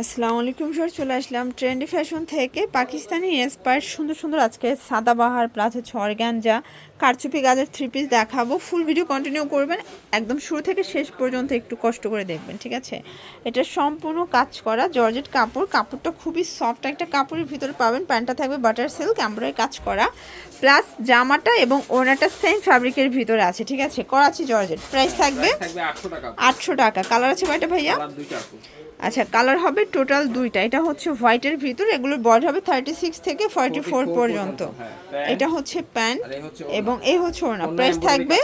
আসসালামু আলাইকুম স্যার চলে আসলাম ট্রেন্ডি ফ্যাশন থেকে। পাকিস্তানি ইন্সপায়ার সুন্দর সুন্দর আজকে সাদাবাহার প্লাস হচ্ছে অর্গ্যানজা কারচুপি গাজের থ্রি পিস দেখাবো। ফুল ভিডিও কন্টিনিউ করবেন একদম শুরু থেকে শেষ পর্যন্ত একটু কষ্ট করে দেখবেন ঠিক আছে? এটা সম্পূর্ণ কাজ করা জর্জেট কাপড়। কাপড়টা খুবই সফট একটা কাপড়ের ভিতরে পাবেন প্যান্টটা থাকবে বাটার সিল্ক এমব্রয়ডারি কাজ করা। প্লাস জামাটা এবং ওনাটা সেম ফ্যাব্রিকের ভিতরে আছে ঠিক আছে? করাচি জর্জেট প্রাইস থাকবে আটশো টাকা। কালার আছে কয়টা ভাইয়া? আচ্ছা কালার হবে টোটাল দুইটা। এটা হচ্ছে হোয়াইটের ভিতর এগুলোর বডি হবে থার্টি সিক্স থেকে ফর্টি ফোর 44 পর্যন্ত হ্যাঁ, এটা হচ্ছে প্যান্ট এবং এই হচ্ছে ওনা প্রাইস থাকবে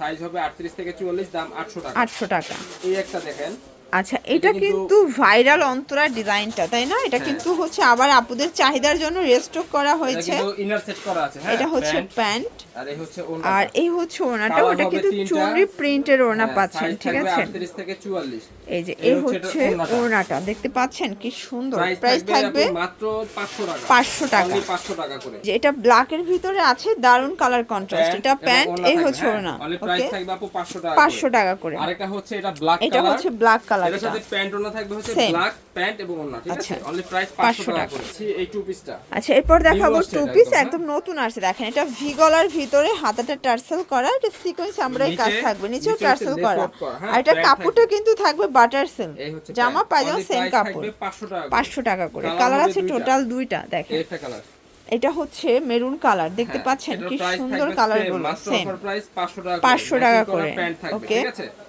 সাইজ হবে 38 থেকে 44 দাম 800 টাকা। আটশো টাকা। এই একটা দেখেন। আচ্ছা এটা কিন্তু- ভাইরাল অন্তরা ডিজাইনটা তাই না? এটা হ্যাঁ। কিন্তু হচ্ছে আবার আপুদের চাহিদার জন্য রেস্টক করা হয়েছে। ইনার সেট করা আছে হ্যাঁ এটা হচ্ছে প্যান্ট, আর এই হচ্ছে ওড়না আর এই হচ্ছে ওনাটা ওটা কিন্তু। চুনরি প্রিন্টের ওনা হ্যাঁ, পাচ্ছেন ঠিক আছে? 38 থেকে 44 এই যে এই হচ্ছে। ওনাটা দেখতে পাচ্ছেন কি সুন্দর। প্রাইস প্রাইস থাকবে মাত্র 500 টাকা। 500 টাকা। Only 500 টাকা করে। যে এটা ব্ল্যাকের ভিতরে আছে দারুণ কালার কন্ট্রাস্ট এটা প্যান্ট এই হচ্ছে। ওনা price ওকে থাকবে আপু 500 টাকা 500 টাকা করে। আরেকটা হচ্ছে এটা ব্ল্যাক এটা কালার হচ্ছে ব্ল্যাক কালারটা সাথে প্যান্ট ওড়না থাকবে হচ্ছে ব্ল্যাক প্যান্ট এবং ওড়না ঠিক আছে। অনলি প্রাইস 500 500 টাকা টাকা। করে ছি, এই টু। পিসটা আচ্ছা এরপর দেখাবো টু পিস একদম, একদম নতুন আসছে। দেখেন এটা ভি গলার ভিতরে হাতাটা টার্সেল করা এটা সিকোয়েন্স আমরা এই কাজ থাকবে। নিচেও টার্সেল করা। হ্যাঁ, আর এটা কাপড়টা কিন্তু থাকবে বাটার হচ্ছে জামা। পায়জামা সেম কাপড়। 500 টাকা করে। পাঁচশো টাকা করে। কালার আছে টোটাল দুইটা দেখেন। একটা কালার এটা হচ্ছে মেরুন কালার দেখতে হ্যাঁ, পাচ্ছেন কি সুন্দর কালারগুলো। সেম offer price 500 টাকা করে। 500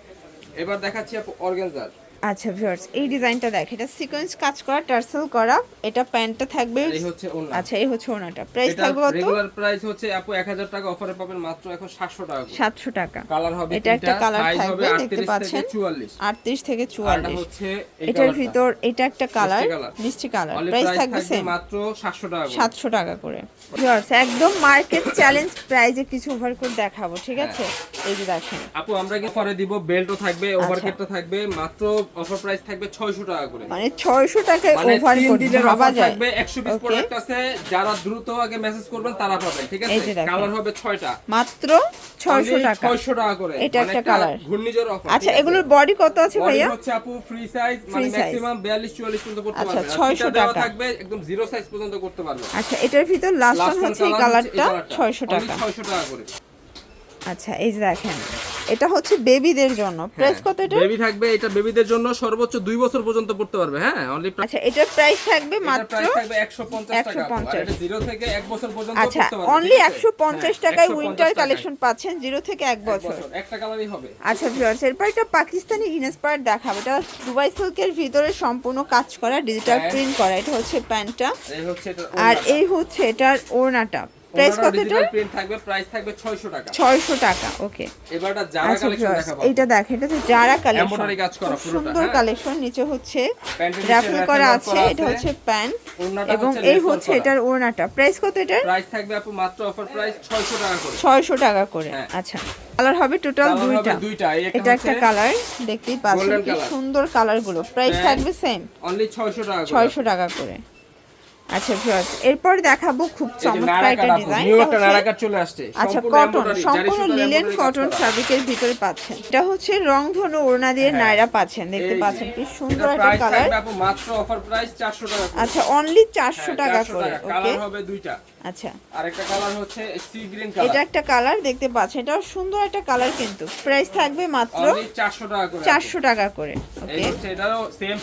এবার দেখাচ্ছি অর্গানজার। আচ্ছা ভিউয়ার্স এই ডিজাইনটা দেখ এটা সিকোয়েন্স কাজ করা টার্সেল করা এটা প্যান্টটা থাকবে এই হচ্ছে ওড়না। আচ্ছা এই হচ্ছে ওনাটা প্রাইস থাকবে কত? রেগুলার প্রাইস হচ্ছে আপু 1000 টাকা অফারে পাবেন মাত্র এখন 700 টাকা করে। সাতশো টাকা। কালার হবে এটা একটা কালার থাকবে দেখতে 38 পাচ্ছেন। থেকে 44 আটত্রিশ থেকে আর এটা চুয়াল্লিশ হচ্ছে এটার ভিতর এটা একটা কালার। মিষ্টি কালার প্রাইস থাকবে সেম মাত্র 700 টাকা করে। সাতশো টাকা করে। Viewers, একদম মার্কেট চ্যালেঞ্জ প্রাইজে কিছু ওভার করে দেখাবো ঠিক হ্যাঁ। আছে? এই যে দেখেন। আপু আমরা কি পরে দিব? বেল্টও থাকবে আচ্ছা। ওভারকেটও থাকবে মাত্র অফার প্রাইস থাকবে 600 টাকা করে। মানে ছয়শো টাকায় মানে ওভার ভাবা যায়। থাকবে 100 পিস Okay. প্রোডাক্ট আছে যারা দ্রুত আগে মেসেজ করবেন তারা পাবেন ঠিক আছে। কালার হবে 6টা মাত্র ছয়শো টাকা। 600 টাকা করে। এটা মানে একটা colour। ঘূর্ণিঝড় অফার আচ্ছা এগুলোর বডি কত আছে ভাইয়া? হচ্ছে আপু ফ্রি সাইজ মানে ম্যাক্সিমাম 42 44 পর্যন্ত করতে আচ্ছা, 600 টাকা। থাকবে একদম জিরো সাইজ পর্যন্ত করতে পারবেন আচ্ছা এটার ভিতর লাস্ট হচ্ছে এই কালারটা colourটা। ছয়শো Only টাকা। 600 টাকা করে। আচ্ছা এই যে দেখেন এটা হচ্ছে বেবিদের জন্য। প্রাইস কত এটা বেবি থাকবে এটা বেবিদের জন্য সর্বোচ্চ 2 বছর পর্যন্ত পড়তে পারবে হ্যাঁ অনলি আচ্ছা এটার প্রাইস থাকবে মাত্র প্রাইস থাকবে 150 টাকা 150 এটা 0 থেকে 1 বছর পর্যন্ত আচ্ছা অনলি ঠিক আছে? একশো পঞ্চাশ হ্যাঁ, টাকায় উইন্টার কালেকশন পাচ্ছেন জিরো থেকে এক এক বছর। বছর একটা কালারই হবে। আচ্ছা ভিউয়ার্স এরপর একটা পাকিস্তানি ইনস্পায়ার দেখাবো। এটা দুবাই সিল্কের ভিতরে সম্পূর্ণ কাজ করা ডিজিটাল প্রিন্ট করা এটা হচ্ছে প্যান্টটা। এটা আর এই হচ্ছে এটার ওড়নাটা। প্রাইস কত এটা ডিজিটাল থাকবে প্রাইস থাকবে 600 টাকা। ছয়শো টাকা ওকে এবারটা জারা কালেকশন দেখাবো। এইটা দেখেন এটা হচ্ছে জারা কালেকশন কাজ করা পুরোটা, সুন্দর হ্যাঁ। কালেকশন নিচে হচ্ছে প্যান্টের নিচে রাফেল raffle করা আছে এটা হচ্ছে প্যান্ট এবং এই হচ্ছে এটার ওড়নাটা। প্রাইস কত এটার? প্রাইস থাকবে আপু মাত্র অফার প্রাইস 600 টাকা করে। ছয়শো টাকা করে হ্যাঁ। আচ্ছা। কালার হবে টোটাল দুইটা। দুইটা, এটা একটা কালার দেখতেই পাচ্ছেন কি সুন্দর কালারগুলো। Price Pant। থাকবে সেম অনলি 600 টাকা করে। ছয়শো টাকা করে। আচ্ছা ভিউয়ার্স এরপর দেখাবো খুব চমৎকার একটা ডিজাইন একটা নারা চলে আসছে। আচ্ছা কটন সম্পূর্ণ লিলেন কটন করা। ফ্যাব্রিকের ভিতরে পাচ্ছেন। এটা হচ্ছে রংধনু ওড়না দিয়ে হ্যাঁ। নায়রা পাচ্ছেন দেখতে পাচ্ছেন কি সুন্দর একটা কালার মাত্র অফার প্রাইস 400 টাকা আচ্ছা অনলি চারশো হ্যাঁ, টাকা করে ওকে হবে দুইটা। আচ্ছা। কালার হচ্ছে সি গ্রিন এটা একটা কালার দেখতে পাচ্ছেন এটাও সুন্দর একটা কালার কিন্তু। প্রাইস থাকবে মাত্র 400 টাকা করে চারশো টাকা করে ওকে এটাও সেম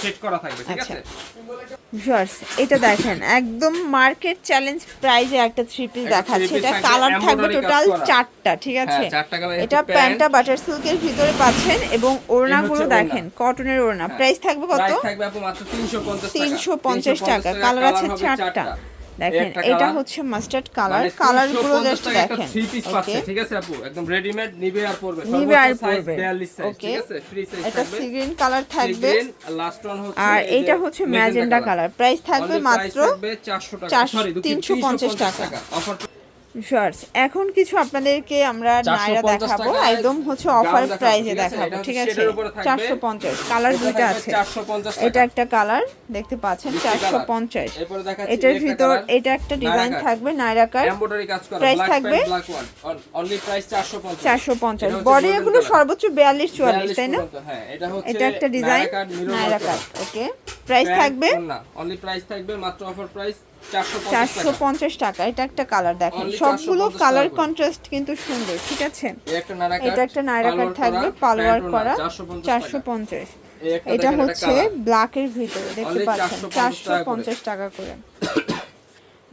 সেট করা থাকবে ঠিক আচ্ছা। আছে? ভিউয়ার্স এটা দেখেন একদম মার্কেট চ্যালেঞ্জ প্রাইজে একটা থ্রি পিস দেখাচ্ছে। এটা কালার থাকবে টোটাল চারটা ঠিক আছে? হ্যাঁ, colour, এটা প্যান্টটা বাটার সিল্কের ভিতরে পাচ্ছেন এবং ওড়নাগুলো ওড়না। দেখেন কটনের ওড়না। প্রাইস থাকবে কত? থাকবে মাত্র 350 টাকা। তিনশো পঞ্চাশ টাকা। কালার আছে চারটা। দেখেন এটা হচ্ছে মাস্টার্ড কালার কালারগুলো জাস্ট দেখেন থ্রি পিস পাচ্ছে ঠিক আছে আপু? একদম রেডিমেড নিবে আর পরবে নিবে আর পরবে 42 সাইজ ঠিক আছে? ফ্রি সাইজ এটা থাকবে। সি গ্রিন কালার থাকবে। লাস্ট ওয়ান হচ্ছে আর এটা হচ্ছে ম্যাজেন্ডা কালার প্রাইস থাকবে মাত্র 400 টাকা সরি 350 টাকা। অফার শর্টস এখন কিছু আপনাদেরকে আমরা 450 নাইরা দেখাবো। একদম হচ্ছে অফার প্রাইজে দেখাবো ঠিক আছে? থাকবে। চারশো পঞ্চাশ। কালার দুইটা আছে। এটা একটা কালার দেখতে পাচ্ছেন? চারশো পঞ্চাশ। এটার ভিতর এটা একটা ডিজাইন থাকবে কাজ করা থাকবে? প্রাইস 450 চারশো পঞ্চাশ। বডি এগুলো সর্বোচ্চ বিয়াল্লিশ চুয়াল্লিশ তাই না? হ্যাঁ এটা একটা ডিজাইন নায়রা করা। ওকে প্রাইস থাকবে? না অনলি প্রাইস থাকবে মাত্র অফার প্রাইস 450 চারশো পঞ্চাশ টাকা। এটা একটা কালার দেখেন। সবগুলো কালার কন্ট্রাস্ট কিন্তু সুন্দর ঠিক আছে? এটা একটা নায়রা কাট থাকবে পালোয়ার করা 450 চারশো পঞ্চাশ। এটা হচ্ছে ব্ল্যাক ব্ল্যাকের ভিতরে দেখতে পাচ্ছেন। 450 চারশো পঞ্চাশ টাকা করে।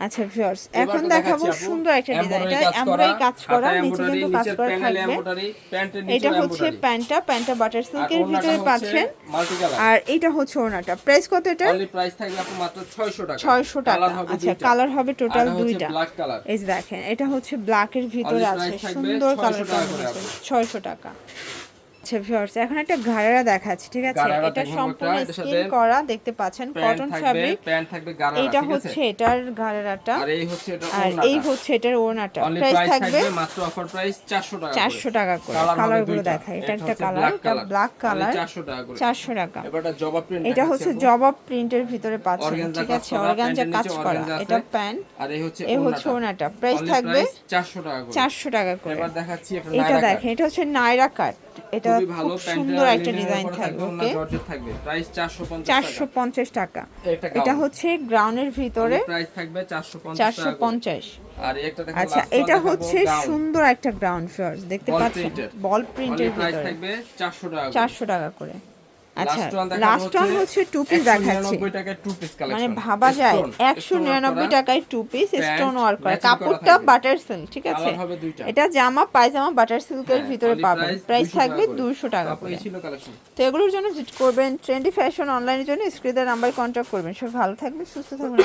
আচ্ছা ভিউয়ার্স এখন দেখাবো সুন্দর একটা ডিজাইন এটা এমব্রয়ডারি কাজ করা নিচে কিন্তু কাজ করা থাকবে। এটা হচ্ছে। প্যান্টটা প্যান্টটা বাটার সিল্কের ভিতরে পাচ্ছেন আর এটা হচ্ছে ওনাটা প্রাইস কত এটা? অনলি প্রাইস থাকবে আপু মাত্র 600 টাকা। ছয়শো টাকা। আচ্ছা কালার হবে টোটাল দুইটা। এই দেখেন এটা হচ্ছে ব্ল্যাকের ভিতরে আছে। সুন্দর 600 কালার টাকা করে কম্বিনেশন ছয়শো টাকা। আচ্ছা ভিউয়ার্স এখন একটা ঘাড়েরা দেখাচ্ছি ঠিক আছে? এটা সম্পূর্ণ স্কিন করা দেখতে পাচ্ছেন কটন ফ্যাব্রিক প্যান্ট থাকবে ঠিক আছে? হচ্ছে এটার ঘাড়েরাটা আর এই হচ্ছে এটা আর। এই হচ্ছে এটার ওড়নাটা। প্রাইস থাকবে মাত্র অফার প্রাইস 400 টাকা চারশো টাকা করে। কালারগুলো। দেখা এটা একটা কালার এটা ব্ল্যাক কালার 400 টাকা করে। চারশো টাকা। এবার একটা জবা প্রিন্ট এটা হচ্ছে জবা প্রিন্টের ভিতরে পাচ্ছেন। ঠিক আছে অর্গানজা কাজ করা। এটা প্যান্ট। আর এই হচ্ছে এই হচ্ছে ওড়নাটা। ওনাটা প্রাইস থাকবে 400 টাকা করে। চারশো টাকা করে। এবার দেখাচ্ছি এটা দেখেন এটা হচ্ছে নাইরা কাট এটা খুব সুন্দর একটা ডিজাইন থাকবে ওকে? থাকবে প্রাইস 450 চারশো টাকা। এটা হচ্ছে গ্রাউন্ডের ভিতরে প্রাইস থাকবে 450 চারশো পঞ্চাশ। আর একটা দেখো আচ্ছা এটা হচ্ছে সুন্দর একটা গ্রাউন্ড ফ্লোর দেখতে পাচ্ছেন? বল প্রিন্টের প্রিন্টের প্রাইস থাকবে 400 টাকা করে। চারশো টাকা করে। আচ্ছা Last one দেখাবো লাস্ট ওয়ান হচ্ছে টু পিস দেখাচ্ছি। 199 টাকায় two piece মানে ভাবা যায় একশো নিরানব্বই টাকায় টু পিস স্টোন ওয়ার্ক করা। কাপড়টা বাটার সিল্ক ঠিক আছে। এটা জামা পায়জামা বাটার সিল্কের হ্যাঁ, ভিতরে পাবেন। প্রাইস থাকবে দুশো টাকা করে। তো এগুলোর জন্য ভিজিট করবেন ট্রেন্ডি ফ্যাশন অনলাইনের জন্য স্ক্রিনের নাম্বার কন্ট্যাক্ট করবেন। সব ভালো থাকবে সুস্থ থাকবেন।